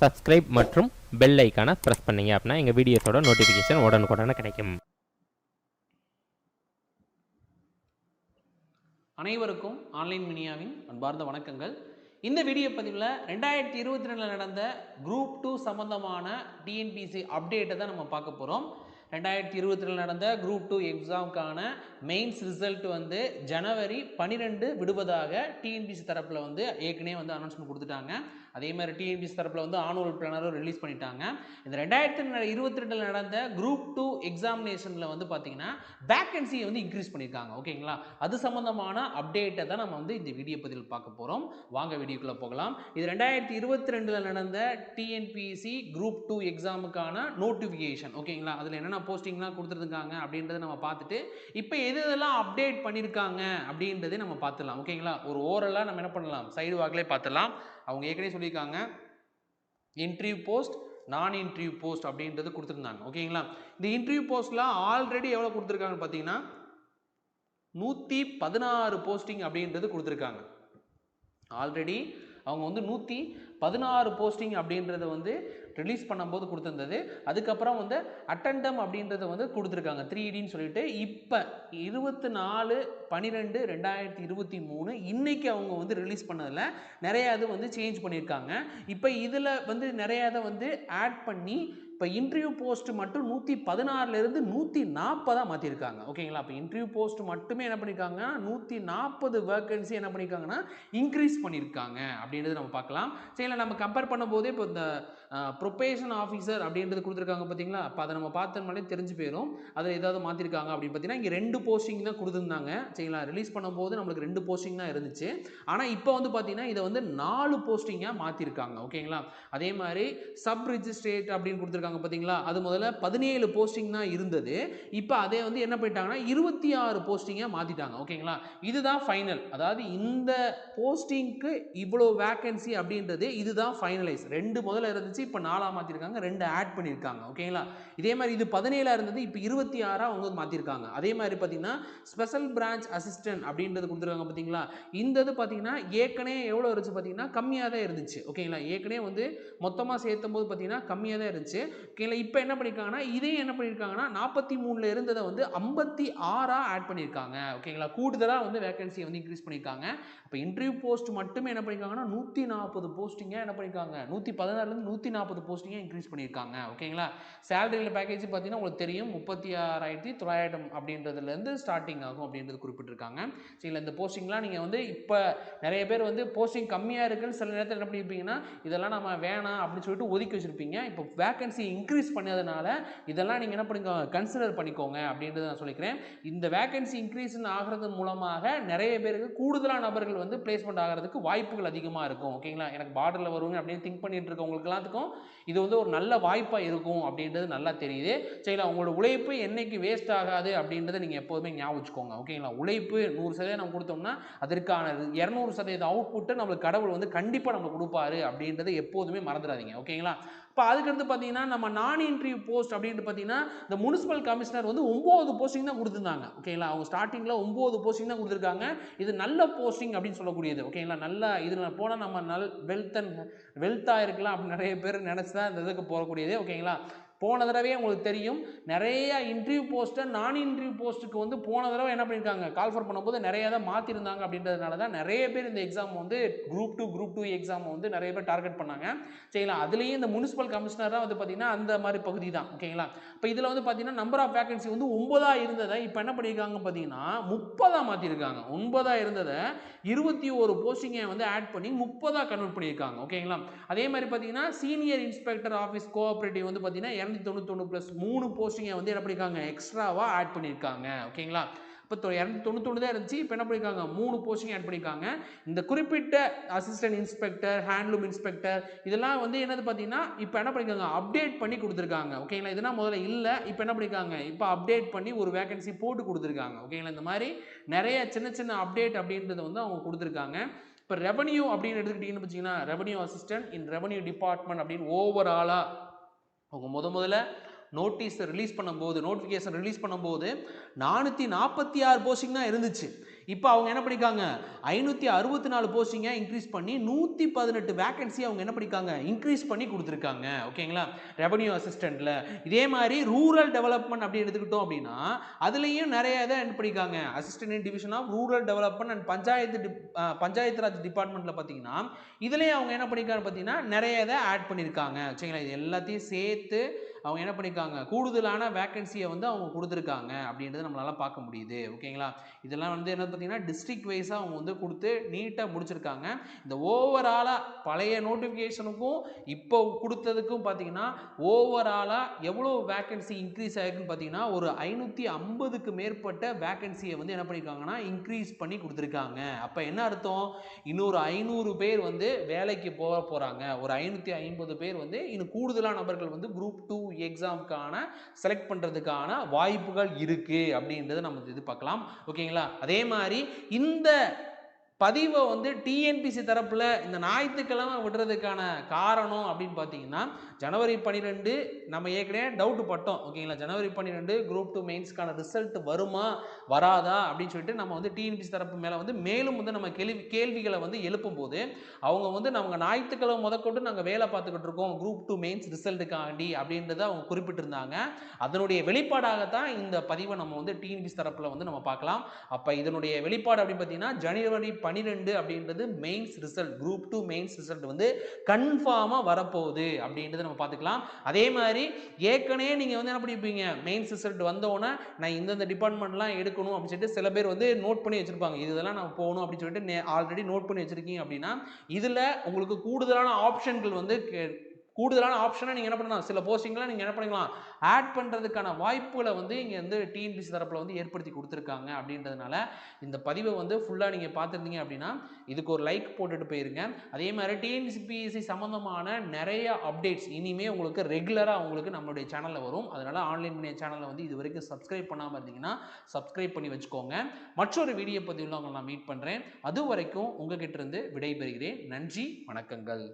Subscribe மற்றும் bell ஐக்கானை press பண்ணீங்க அப்படின்னா எங்கள் வீடியோஸோட நோட்டிஃபிகேஷன் உடனுக்குடனே கிடைக்கும். அனைவருக்கும் ஆன்லைன் மினியாவின் அன்பார்ந்த வணக்கங்கள். இந்த வீடியோ பதிவில் ரெண்டாயிரத்தி இருபத்தி ரெண்டில் நடந்த குரூப் டூ சம்மந்தமான டிஎன்பிசி அப்டேட்டை தான் நம்ம பார்க்க போகிறோம் ரெண்டாயிரத்தி இருபத்தி நடந்த குரூப் டூ எக்ஸாமுக்கான மெயின்ஸ் ரிசல்ட் வந்து ஜனவரி பன்னிரெண்டு விடுவதாக டிஎன்பிசி தரப்பில் வந்து ஏற்கனவே வந்து அனௌன்ஸ்மெண்ட் கொடுத்துட்டாங்க. அதே மாதிரி டிஎன்பிசி தரப்பில் வந்து ஆனுவல் பிளானரும் ரிலீஸ் பண்ணிட்டாங்க. இந்த ரெண்டாயிரத்தி இருபத்தி ரெண்டில் நடந்த குரூப் டூ எக்ஸாமினேஷனில் வந்து பார்த்தீங்கன்னா வேக்கன்சியை வந்து இன்க்ரீஸ் பண்ணியிருக்காங்க. ஓகேங்களா? அது சம்மந்தமான அப்டேட்டை தான் நம்ம வந்து இந்த வீடியோ பதிவில் பார்க்க போகிறோம் வாங்க வீடியோக்குள்ளே போகலாம். இது ரெண்டாயிரத்தி இருபத்தி ரெண்டில் நடந்த டிஎன்பிஎஸ்சி குரூப் டூ எக்ஸாமுக்கான நோட்டிஃபிகேஷன் ஓகேங்களா? அதில் என்னென்ன போஸ்டிங்லாம் கொடுத்துருக்காங்க அப்படின்றத நம்ம பார்த்துட்டு இப்போ எது எதெல்லாம் அப்டேட் பண்ணியிருக்காங்க அப்படின்றதே நம்ம பார்த்துடலாம். ஓகேங்களா? ஒரு ஓரலாக நம்ம என்ன பண்ணலாம்? சைடு வாக்கிலே பார்த்துடலாம். அவங்க ஏற்கனவே சொல்லியிருக்காங்க இன்டர்வியூ போஸ்ட் நான் இன்டர்வியூ போஸ்ட் அப்படின்றது கொடுத்துருந்தாங்க. ஓகேங்களா? இந்த இன்டர்வியூ போஸ்ட்லாம் ஆல்ரெடி எவ்வளோ கொடுத்துருக்காங்கன்னு பார்த்தீங்கன்னா நூற்றி பதினாறு போஸ்டிங் அப்படின்றது கொடுத்துருக்காங்க. ஆல்ரெடி அவங்க வந்து நூற்றி பதினாறு போஸ்டிங் அப்படின்றத வந்து ரிலீஸ் பண்ணும்போது கொடுத்துருந்தது. அதுக்கப்புறம் வந்து அட்டண்டம் அப்படின்றத வந்து கொடுத்துருக்காங்க. த்ரீ இடின்னு சொல்லிட்டு. இப்போ இருபத்தி நாலு பன்னிரெண்டு ரெண்டாயிரத்தி இருபத்தி மூணு இன்றைக்கி அவங்க வந்து ரிலீஸ் பண்ணதில் நிறையா இது வந்து சேஞ்ச் பண்ணியிருக்காங்க. இப்போ இதில் வந்து நிறையா இதை வந்து ஆட் பண்ணி இப்போ இன்டர்வியூ போஸ்ட் மட்டும் நூற்றி பதினாறுலேருந்து நூற்றி நாற்பதாக மாற்றிருக்காங்க ஓகேங்களா இப்போ இன்டர்வியூ போஸ்ட் மட்டுமே என்ன பண்ணியிருக்காங்க நூற்றி நாற்பது வேக்கன்சி என்ன பண்ணியிருக்காங்கன்னா இன்க்ரீஸ் பண்ணியிருக்காங்க அப்படின்றது நம்ம பார்க்கலாம். சரிங்களா நம்ம கம்பேர் பண்ணும்போதே இப்போ இந்த ப்ரொபேஷன் ஆஃபீஸர் அப்படின்றது கொடுத்துருக்காங்க பார்த்தீங்களா அப்போ அதை நம்ம பார்த்தோம்னாலே தெரிஞ்சு போயிடும் அதில் ஏதாவது மாற்றிருக்காங்க அப்படின்னு பார்த்தீங்கன்னா இங்கே ரெண்டு போஸ்டிங் தான் கொடுத்துருந்தாங்க. சரிங்களா ரிலீஸ் பண்ணும்போது நம்மளுக்கு ரெண்டு போஸ்டிங் தான் இருந்துச்சு. ஆனால் இப்போ வந்து பார்த்தீங்கன்னா இதை வந்து நாலு போஸ்டிங்காக மாற்றிருக்காங்க ஓகேங்களா அதே மாதிரி சப் ரிஜிஸ்ட்ரேட் அப்படின்னு கொடுத்துருக்காங்க. பார்த்தீங்களா அது முதல்ல பதினேழு போஸ்டிங் தான் இருந்தது. இப்போ அதே வந்து என்ன பண்ணிட்டாங்கன்னா இருபத்தி ஆறு போஸ்டிங்காக மாற்றிட்டாங்க ஓகேங்களா? இதுதான் ஃபைனல் அதாவது இந்த போஸ்டிங்க்கு இவ்வளோ வேக்கன்சி அப்படின்றது இதுதான் ஃபைனலைஸ் ரெண்டு முதல்ல இருந்துச்சு இப்போ நாலாக மாற்றிருக்காங்க ரெண்டு ஆட் பண்ணியிருக்காங்க ஓகேங்களா? இதே மாதிரி இது பதினேழாக இருந்தது இப்போ இருபத்தி ஆறாக அவங்க மாற்றிருக்காங்க அதே மாதிரி பார்த்தீங்கன்னா ஸ்பெஷல் பிரான்ச் அசிஸ்டன்ட் அப்படின்றது கொடுத்துருக்காங்க பார்த்தீங்களா இந்த இது பார்த்தீங்கன்னா ஏற்கனவே எவ்வளோ இருந்துச்சு பார்த்தீங்கன்னா கம்மியாக தான் இருந்துச்சு. ஓகேங்களா? ஏற்கனவே வந்து மொத்தமாக சேர்த்தும் போது பார்த்தீங்கன்னா கம்மியாக தான் இருந்துச்சு. ஓகேங்களா இப்போ என்ன பண்ணியிருக்காங்கன்னா இதையும் என்ன பண்ணியிருக்காங்கன்னா நாற்பத்தி மூணில் இருந்ததை வந்து ஐம்பத்தி ஆறாக ஆட் பண்ணியிருக்காங்க ஓகேங்களா? கூடுதலாக வந்து வேகன்சியை வந்து இன்க்ரீஸ் பண்ணியிருக்காங்க இப்போ இன்டர்வியூ போஸ்ட் மட்டுமே என்ன பண்ணியிருக்காங்கன்னா நூற்றி நாற்பது போஸ்டிங்காக என்ன பண்ணியிருக்காங்க நூற்றி பதினாறுலேருந்து நூற்றி நாற்பது போஸ்டிங்காக இன்க்ரீஸ் பண்ணியிருக்காங்க ஓகேங்களா? சேலரியில் பேக்கேஜ் பார்த்தீங்கன்னா உங்களுக்கு தெரியும் முப்பத்தி ஆறாயிரத்தி தொள்ளாயிரம் அப்படின்றதுலேருந்து ஸ்டார்டிங் ஆகும் அப்படின்றது குறிப்பிட்டிருக்காங்க. சரிங்களா இந்த போஸ்டிங்லாம் நீங்கள் வந்து இப்போ நிறைய பேர் வந்து போஸ்டிங் கம்மியாக இருக்குன்னு சில நேரத்தில் என்ன பண்ணியிருப்பீங்கன்னா இதெல்லாம் நம்ம வேணாம் அப்படின்னு சொல்லிட்டு ஒதுக்கி வச்சுருப்பீங்க. இப்போ வேகன்சி இன்க்ரீஸ் பண்ணதுனால இதெல்லாம் நீங்கள் என்ன பண்ணுங்க கன்சிடர் பண்ணிக்கோங்க அப்படின்றத நான் சொல்லிக்கிறேன். இந்த வேகன்சி இன்க்ரீஸ் ஆகிறது மூலமாக நிறைய பேருக்கு கூடுதலான நபர்கள் வந்து பிளேஸ்மெண்ட் ஆகிறதுக்கு வாய்ப்புகள் அதிகமாக இருக்கும். ஓகேங்களா எனக்கு பார்டரில் வருவாங்க அப்படின்னு திங்க் பண்ணிட்டு இருக்கவங்களுக்கு எல்லாத்துக்கும் இது வந்து ஒரு நல்ல வாய்ப்பாக இருக்கும் அப்படின்றது நல்லா தெரியுது. சரிங்களா? உங்களோட உழைப்பு என்னைக்கு வேஸ்ட் ஆகாது அப்படின்றத நீங்கள் எப்போதுமே ஞாபகம் வச்சுக்கோங்க. ஓகேங்களா உழைப்பு நூறு சதவீதம் நம்ம கொடுத்தோம்னா அதற்கான இரநூறு சதவீத அவுட்புட்டை நம்மளுக்கு கடவுள் வந்து கண்டிப்பாக நம்மளுக்கு கொடுப்பாரு அப்படின்றத எப்போதுமே மறந்துடாதீங்க. ஓகேங்களா இப்போ அதுக்கடுத்து பார்த்தீங்கன்னா நம்ம நான் இன்டர்வியூ போஸ்ட் அப்படின்ட்டு பார்த்தீங்கன்னா இந்த முனிசிபல் கமிஷனர் வந்து ஒம்பது போஸ்டிங் தான் கொடுத்துருந்தாங்க. ஓகேங்களா அவங்க ஸ்டார்டிங்கில் ஒம்பது போஸ்டிங் தான் கொடுத்துருக்காங்க. இது நல்ல போஸ்டிங் அப்படின்னு சொல்லக்கூடியது. ஓகேங்களா நல்ல இதில் போனால் நம்ம நல் வெல்த் அண்ட் வெல்த்தாக இருக்கலாம் அப்படின்னு நிறைய பேர் நினச்சி தான் இந்த இதுக்கு போகக்கூடியது. ஓகேங்களா போன தடவையே உங்களுக்கு தெரியும் நிறைய இன்டர்வியூ போஸ்ட்டை நான் இன்டர்வியூ போஸ்ட்டுக்கு வந்து போன தடவை என்ன பண்ணியிருக்காங்க கால்ஃபர் பண்ணும்போது நிறைய தான் மாற்றிருந்தாங்க அப்படின்றதுனால தான் நிறைய பேர் இந்த எக்ஸாம் வந்து group two group two exam வந்து நிறைய பேர் டார்கெட் பண்ணாங்க. சரிங்களா? அதுலேயும் இந்த முனிசிபல் கமிஷனர் தான் வந்து பார்த்தீங்கன்னா அந்த மாதிரி பகுதி தான். ஓகேங்களா? இப்போ இதில் வந்து பார்த்தீங்கன்னா நம்பர் ஆஃப் வேகன்சி வந்து ஒன்பதாக இருந்ததை இப்போ என்ன பண்ணியிருக்காங்க பார்த்தீங்கன்னா முப்பதாக மாற்றிருக்காங்க ஒன்பதாக இருந்ததை இருபத்தி ஒரு போஸ்டிங்கை வந்து ஆட் பண்ணி முப்பதாக கன்வெர்ட் பண்ணியிருக்காங்க ஓகேங்களா? அதே மாதிரி பார்த்தீங்கன்னா சீனியர் இன்ஸ்பெக்டர் ஆஃபீஸ் கோஆப்ரேட்டிவ் வந்து பார்த்தீங்கன்னா இரநூத்தி தொண்ணூத்தொன்று ப்ளஸ் மூணு போஸ்டிங்கை வந்து என்ன பண்ணியிருக்காங்க எக்ஸ்ட்ராவாக ஆட் பண்ணியிருக்காங்க ஓகேங்களா? இப்போ இரநூத்தி தொண்ணூத்தொன்று தான் இருந்துச்சு. இப்போ என்ன பண்ணியிருக்காங்க மூணு போஸ்டிங் ஆட் பண்ணியிருக்காங்க இந்த குறிப்பிட்ட அசிஸ்டன்ட் இன்ஸ்பெக்டர் ஹேண்ட்லூம் இன்ஸ்பெக்டர் இதெல்லாம் வந்து என்னது பார்த்தீங்கன்னா இப்போ என்ன பண்ணியிருக்காங்க அப்டேட் பண்ணி கொடுத்துருக்காங்க. ஓகேங்களா? இதெல்லாம் முதல்ல இல்லை. இப்போ என்ன பண்ணியிருக்காங்க இப்போ அப்டேட் பண்ணி ஒரு வேகன்சி போட்டு கொடுத்துருக்காங்க. ஓகேங்களா? இந்த மாதிரி நிறைய சின்ன சின்ன அப்டேட் அப்படின்றத வந்து அவங்க கொடுத்துருக்காங்க. இப்போ ரெவன்யூ அப்படின்னு எடுத்துக்கிட்டிங்கன்னு பார்த்தீங்கன்னா revenue assistant in revenue department அப்படின்னு ஓவராலாக அவங்க முத முதல்ல நோட்டீஸ் ரிலீஸ் பண்ணும்போது நோட்டிஃபிகேஷன் ரிலீஸ் பண்ணும்போது நானூற்றி நாற்பத்தி ஆறு போஸ்டிங் தான் இருந்துச்சு. இப்போ அவங்க என்ன பண்ணிக்காங்க ஐநூற்றி அறுபத்தி நாலு போஸ்டிங்கை இன்க்ரீஸ் பண்ணி நூற்றி பதினெட்டு வேகன்சி அவங்க என்ன பண்ணிக்காங்க இன்க்ரீஸ் பண்ணி கொடுத்துருக்காங்க. ஓகேங்களா? ரெவன்யூ அசிஸ்டண்ட்டில் இதே மாதிரி ரூரல் டெவலப்மெண்ட் அப்படி எடுத்துக்கிட்டோம் அப்படின்னா அதுலேயும் நிறைய இதை என்ன பண்ணிக்காங்க assistant division of rural development and panchayat dip panchayat raj டிபார்ட்மெண்ட்டில் பார்த்தீங்கன்னா இதுலேயும் அவங்க என்ன பண்ணியிருக்காங்க பார்த்தீங்கன்னா நிறைய இதை ஆட் பண்ணியிருக்காங்க. சரிங்களா இது எல்லாத்தையும் சேர்த்து அவங்க என்ன பண்ணியிருக்காங்க கூடுதலான வேக்கன்சியை வந்து அவங்க கொடுத்துருக்காங்க அப்படின்றத நம்மளால் பார்க்க முடியுது. ஓகேங்களா? இதெல்லாம் வந்து என்ன பார்த்தீங்கன்னா டிஸ்ட்ரிக்ட் வைஸாக அவங்க வந்து கொடுத்து நீட்டாக முடிச்சிருக்காங்க. இந்த ஓவராலாக பழைய நோட்டிஃபிகேஷனுக்கும் இப்போ கொடுத்ததுக்கும் பார்த்தீங்கன்னா ஓவராலாக எவ்வளோ வேக்கன்சி இன்க்ரீஸ் ஆகிருக்குன்னு பார்த்தீங்கன்னா ஒரு ஐநூற்றி ஐம்பதுக்கு மேற்பட்ட வேக்கன்சியை வந்து என்ன பண்ணியிருக்காங்கன்னா இன்க்ரீஸ் பண்ணி கொடுத்துருக்காங்க. அப்போ என்ன அர்த்தம்? இன்னொரு ஐநூறு பேர் வந்து வேலைக்கு போக போகிறாங்க ஒரு ஐநூற்றி ஐம்பது பேர் வந்து இன்னும் கூடுதலான நபர்கள் வந்து குரூப் டூ எக்ஸாமுக்கான செலக்ட் பண்ணுறதுக்கான வாய்ப்புகள் இருக்குது அப்படின்றத நம்ம இது பார்க்கலாம். ஓகேங்களா அதே மாதிரி இந்த பதிவை வந்து டிஎன்பிசி தரப்பில் இந்த ஞாயிற்றுக்கிழமை விடுறதுக்கான காரணம் அப்படின்னு பார்த்தீங்கன்னா ஜனவரி பன்னிரெண்டு நம்ம ஏற்கனவே டவுட் பட்டோம். ஓகேங்களா ஜனவரி பன்னிரெண்டு குரூப் டூ மெயின்ஸ்க்கான ரிசல்ட் வருமா வராதா அப்படின்னு சொல்லிட்டு நம்ம வந்து டிஎன்பிசி தரப்பு மேலே வந்து மேலும் வந்து நம்ம கேள்வி கேள்விகளை வந்து எழுப்பும்போது அவங்க வந்து நம்ம ஞாயிற்றுக்கிழமை முதற்கொண்டு நாங்கள் வேலை பார்த்துக்கிட்டு இருக்கோம் குரூப் டூ மெயின்ஸ் ரிசல்ட்டுக்காண்டி அப்படின்றத அவங்க குறிப்பிட்டிருந்தாங்க. அதனுடைய வெளிப்பாடாகத்தான் இந்த பதிவை நம்ம வந்து டிஎன்பிசி தரப்பில் வந்து நம்ம பார்க்கலாம். அப்போ இதனுடைய வெளிப்பாடு அப்படின்னு பார்த்தீங்கன்னா ஜனவரி பன்னிரெண்டு அப்படின்றது mains result group two mains result வந்து கன்ஃபார்மாக வரப்போகுது அப்படின்றத நம்ம பார்த்துக்கலாம். அதே மாதிரி ஏற்கனவே நீங்கள் வந்து என்ன பண்ணியிருப்பீங்க மெயின்ஸ் ரிசல்ட் வந்தோடனே நான் இந்தந்த டிபார்ட்மெண்ட்லாம் எடுக்கணும் அப்படின்னு சொல்லிட்டு சில பேர் வந்து நோட் பண்ணி வச்சுருப்பாங்க. இதெல்லாம் நான் போகணும் அப்படின்னு சொல்லிட்டு ஆல்ரெடி நோட் பண்ணி வச்சுருக்கீங்க அப்படின்னா இதில் உங்களுக்கு கூடுதலான ஆப்ஷன்கள் வந்து கூடுதலான ஆப்ஷனாக நீங்கள் என்ன பண்ணலாம்? சில போஸ்டிங்லாம் நீங்கள் என்ன பண்ணிக்கலாம்? ஆட் பண்ணுறதுக்கான வாய்ப்புகளை வந்து இங்கே வந்து டிஎன்பிசி தரப்பில் வந்து ஏற்படுத்தி கொடுத்துருக்காங்க அப்படின்றதுனால இந்த பதிவை வந்து ஃபுல்லாக நீங்கள் பார்த்துருந்தீங்க அப்படின்னா இதுக்கு ஒரு லைக் போட்டுட்டு போயிருங்க. அதே மாதிரி டிஎன்பிஎஸ்சி சம்மந்தமான நிறைய அப்டேட்ஸ் இனிமேல் உங்களுக்கு ரெகுலராக உங்களுக்கு நம்மளுடைய சேனலில் வரும். அதனால் ஆன்லைன் மீடியா சேனலை வந்து இது வரைக்கும் சப்ஸ்கிரைப் பண்ணாமல் இருந்தீங்கன்னா சப்ஸ்கிரைப் பண்ணி வச்சுக்கோங்க. மற்றொரு வீடியோ பதிவில் உங்களை நான் மீட் பண்ணுறேன் அது வரைக்கும் உங்ககிட்ட இருந்து விடைபெறுகிறேன். நன்றி வணக்கங்கள்.